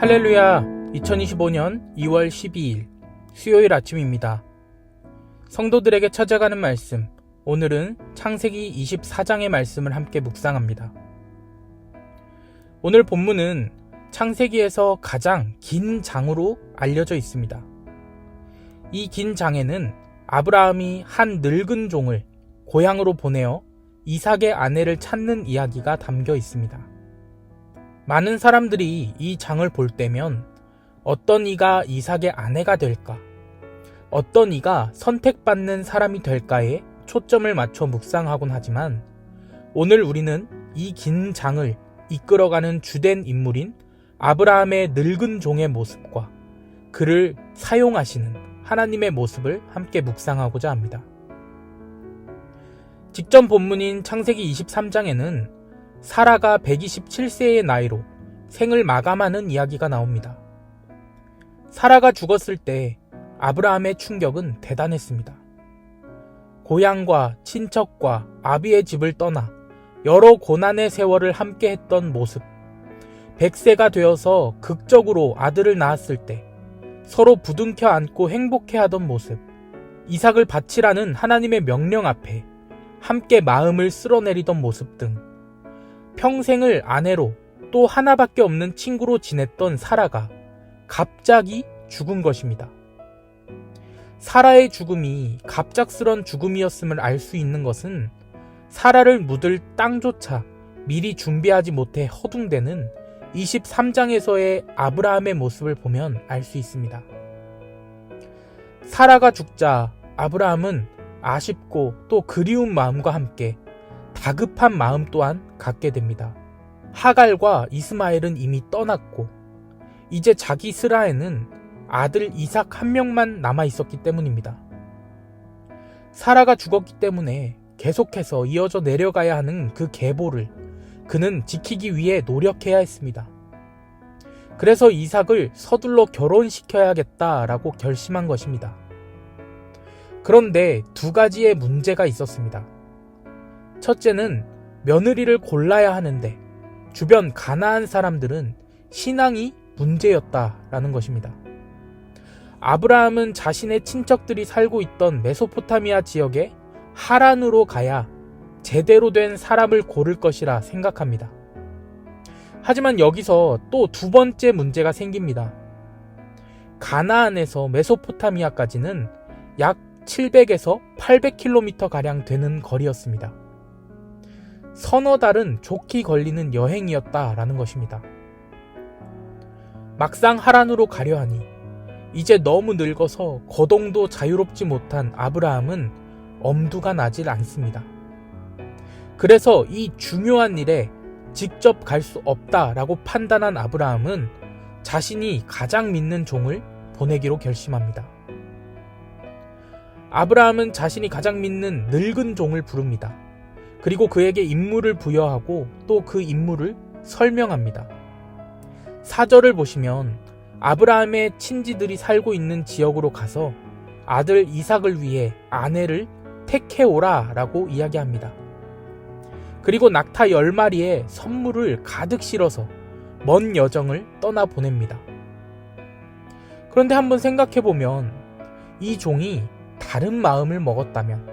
할렐루야 2025년 2월 12일 수요일 아침입니다. 성도들에게 찾아가는 말씀 오늘은 창세기 24장의 말씀을 함께 묵상합니다. 오늘 본문은 창세기에서 가장 긴 장으로 알려져 있습니다. 이 긴 장에는 아브라함이 한 늙은 종을 고향으로 보내어 이삭의 아내를 찾는 이야기가 담겨 있습니다. 많은 사람들이 이 장을 볼 때면 어떤 이가 이삭의 아내가 될까? 어떤 이가 선택받는 사람이 될까에 초점을 맞춰 묵상하곤 하지만 오늘 우리는 이 긴 장을 이끌어가는 주된 인물인 아브라함의 늙은 종의 모습과 그를 사용하시는 하나님의 모습을 함께 묵상하고자 합니다. 직전 본문인 창세기 23장에는 사라가 127세의 나이로 생을 마감하는 이야기가 나옵니다. 사라가 죽었을 때 아브라함의 충격은 대단했습니다. 고향과 친척과 아비의 집을 떠나 여러 고난의 세월을 함께 했던 모습, 100세가 되어서 극적으로 아들을 낳았을 때 서로 부둥켜 안고 행복해 하던 모습, 이삭을 바치라는 하나님의 명령 앞에 함께 마음을 쓸어내리던 모습 등 평생을 아내로 또 하나밖에 없는 친구로 지냈던 사라가 갑자기 죽은 것입니다. 사라의 죽음이 갑작스런 죽음이었음을 알 수 있는 것은 사라를 묻을 땅조차 미리 준비하지 못해 허둥대는 23장에서의 아브라함의 모습을 보면 알 수 있습니다. 사라가 죽자 아브라함은 아쉽고 또 그리운 마음과 함께 다급한 마음 또한 갖게 됩니다. 하갈과 이스마엘은 이미 떠났고 이제 자기 스라에는 아들 이삭 한 명만 남아 있었기 때문입니다. 사라가 죽었기 때문에 계속해서 이어져 내려가야 하는 그 계보를 그는 지키기 위해 노력해야 했습니다. 그래서 이삭을 서둘러 결혼시켜야겠다라고 결심한 것입니다. 그런데 두 가지의 문제가 있었습니다. 첫째는 며느리를 골라야 하는데 주변 가나안 사람들은 신앙이 문제였다라는 것입니다. 아브라함은 자신의 친척들이 살고 있던 메소포타미아 지역에 하란으로 가야 제대로 된 사람을 고를 것이라 생각합니다. 하지만 여기서 또 두 번째 문제가 생깁니다. 가나안에서 메소포타미아까지는 약 700에서 800km 가량 되는 거리였습니다. 서너 달은 좋게 걸리는 여행이었다라는 것입니다. 막상 하란으로 가려 하니 이제 너무 늙어서 거동도 자유롭지 못한 아브라함은 엄두가 나질 않습니다. 그래서 이 중요한 일에 직접 갈 수 없다라고 판단한 아브라함은 자신이 가장 믿는 종을 보내기로 결심합니다. 아브라함은 자신이 가장 믿는 늙은 종을 부릅니다. 그리고 그에게 임무를 부여하고 또 그 임무를 설명합니다. 사절을 보시면 아브라함의 친지들이 살고 있는 지역으로 가서 아들 이삭을 위해 아내를 택해오라 라고 이야기합니다. 그리고 낙타 10마리에 선물을 가득 실어서 먼 여정을 떠나 보냅니다. 그런데 한번 생각해보면 이 종이 다른 마음을 먹었다면,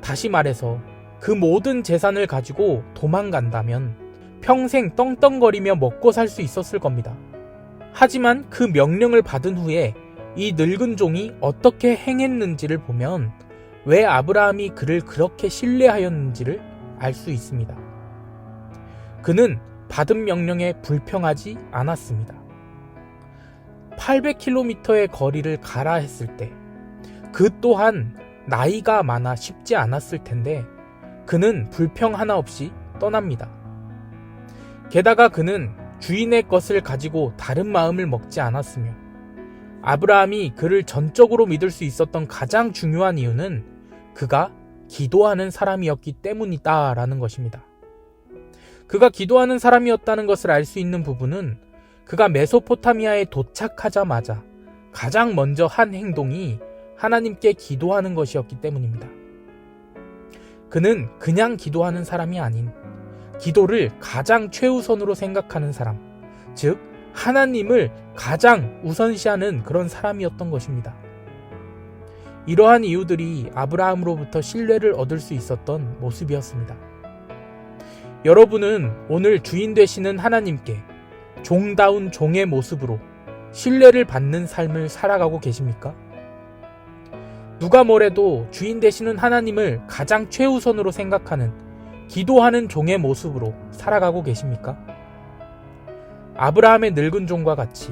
다시 말해서 그 모든 재산을 가지고 도망간다면 평생 떵떵거리며 먹고 살 수 있었을 겁니다. 하지만 그 명령을 받은 후에 이 늙은 종이 어떻게 행했는지를 보면 왜 아브라함이 그를 그렇게 신뢰하였는지를 알 수 있습니다. 그는 받은 명령에 불평하지 않았습니다. 800km의 거리를 가라 했을 때 그 또한 나이가 많아 쉽지 않았을 텐데 그는 불평 하나 없이 떠납니다. 게다가 그는 주인의 것을 가지고 다른 마음을 먹지 않았으며 아브라함이 그를 전적으로 믿을 수 있었던 가장 중요한 이유는 그가 기도하는 사람이었기 때문이다라는 것입니다. 그가 기도하는 사람이었다는 것을 알 수 있는 부분은 그가 메소포타미아에 도착하자마자 가장 먼저 한 행동이 하나님께 기도하는 것이었기 때문입니다. 그는 그냥 기도하는 사람이 아닌 기도를 가장 최우선으로 생각하는 사람, 즉 하나님을 가장 우선시하는 그런 사람이었던 것입니다. 이러한 이유들이 아브라함으로부터 신뢰를 얻을 수 있었던 모습이었습니다. 여러분은 오늘 주인 되시는 하나님께 종다운 종의 모습으로 신뢰를 받는 삶을 살아가고 계십니까? 누가 뭐래도 주인 되시는 하나님을 가장 최우선으로 생각하는 기도하는 종의 모습으로 살아가고 계십니까? 아브라함의 늙은 종과 같이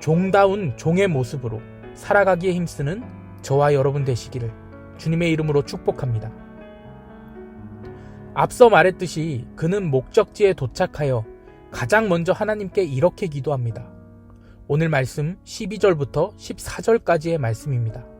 종다운 종의 모습으로 살아가기에 힘쓰는 저와 여러분 되시기를 주님의 이름으로 축복합니다. 앞서 말했듯이 그는 목적지에 도착하여 가장 먼저 하나님께 이렇게 기도합니다. 오늘 말씀 12절부터 14절까지의 말씀입니다.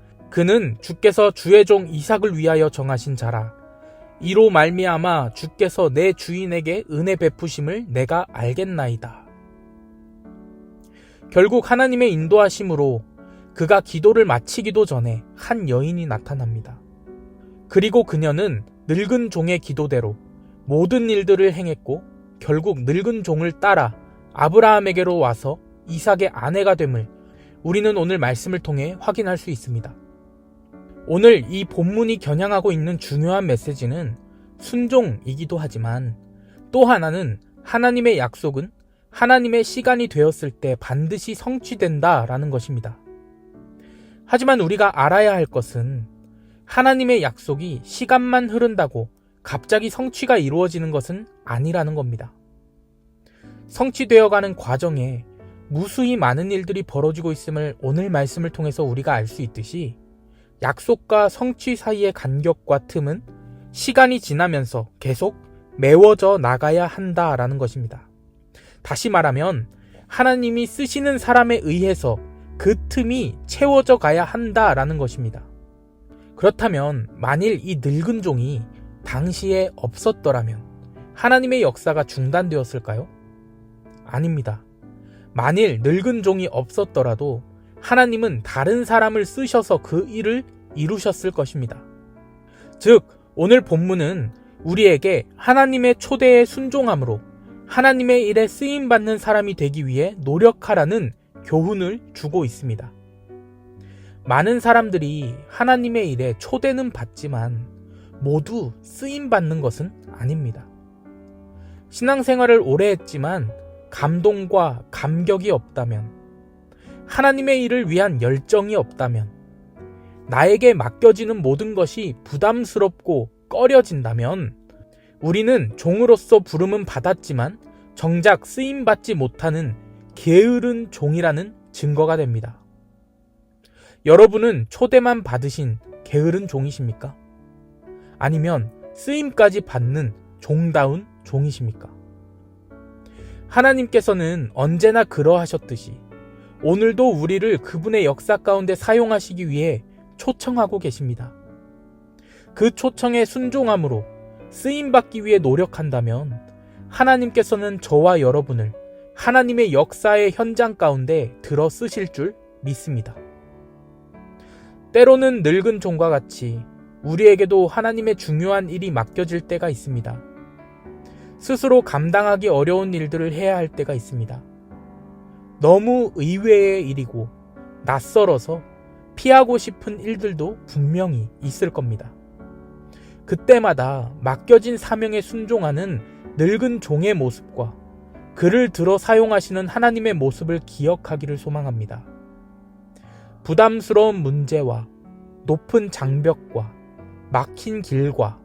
그는 주께서 주의 종 이삭을 위하여 정하신 자라 이로 말미암아 주께서 내 주인에게 은혜 베푸심을 내가 알겠나이다. 결국 하나님의 인도하심으로 그가 기도를 마치기도 전에 한 여인이 나타납니다. 그리고 그녀는 늙은 종의 기도대로 모든 일들을 행했고 결국 늙은 종을 따라 아브라함에게로 와서 이삭의 아내가 됨을 우리는 오늘 말씀을 통해 확인할 수 있습니다. 오늘 이 본문이 겨냥하고 있는 중요한 메시지는 순종이기도 하지만 또 하나는 하나님의 약속은 하나님의 시간이 되었을 때 반드시 성취된다라는 것입니다. 하지만 우리가 알아야 할 것은 하나님의 약속이 시간만 흐른다고 갑자기 성취가 이루어지는 것은 아니라는 겁니다. 성취되어가는 과정에 무수히 많은 일들이 벌어지고 있음을 오늘 말씀을 통해서 우리가 알 수 있듯이 약속과 성취 사이의 간격과 틈은 시간이 지나면서 계속 메워져 나가야 한다라는 것입니다. 다시 말하면 하나님이 쓰시는 사람에 의해서 그 틈이 채워져 가야 한다라는 것입니다. 그렇다면 만일 이 늙은 종이 당시에 없었더라면 하나님의 역사가 중단되었을까요? 아닙니다. 만일 늙은 종이 없었더라도 하나님은 다른 사람을 쓰셔서 그 일을 이루셨을 것입니다. 즉, 오늘 본문은 우리에게 하나님의 초대에 순종함으로 하나님의 일에 쓰임받는 사람이 되기 위해 노력하라는 교훈을 주고 있습니다. 많은 사람들이 하나님의 일에 초대는 받지만 모두 쓰임받는 것은 아닙니다. 신앙생활을 오래 했지만 감동과 감격이 없다면, 하나님의 일을 위한 열정이 없다면, 나에게 맡겨지는 모든 것이 부담스럽고 꺼려진다면, 우리는 종으로서 부름은 받았지만 정작 쓰임받지 못하는 게으른 종이라는 증거가 됩니다. 여러분은 초대만 받으신 게으른 종이십니까? 아니면 쓰임까지 받는 종다운 종이십니까? 하나님께서는 언제나 그러하셨듯이 오늘도 우리를 그분의 역사 가운데 사용하시기 위해 초청하고 계십니다. 그 초청에 순종함으로 쓰임받기 위해 노력한다면 하나님께서는 저와 여러분을 하나님의 역사의 현장 가운데 들어 쓰실 줄 믿습니다. 때로는 늙은 종과 같이 우리에게도 하나님의 중요한 일이 맡겨질 때가 있습니다. 스스로 감당하기 어려운 일들을 해야 할 때가 있습니다. 너무 의외의 일이고 낯설어서 피하고 싶은 일들도 분명히 있을 겁니다. 그때마다 맡겨진 사명에 순종하는 늙은 종의 모습과 그를 들어 사용하시는 하나님의 모습을 기억하기를 소망합니다. 부담스러운 문제와 높은 장벽과 막힌 길과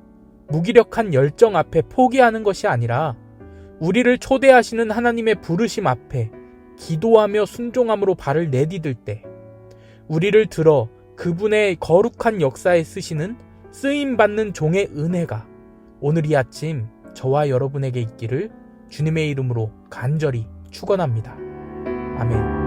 무기력한 열정 앞에 포기하는 것이 아니라 우리를 초대하시는 하나님의 부르심 앞에 기도하며 순종함으로 발을 내디딜 때 우리를 들어 그분의 거룩한 역사에 쓰시는 쓰임 받는 종의 은혜가 오늘 이 아침 저와 여러분에게 있기를 주님의 이름으로 간절히 축원합니다. 아멘.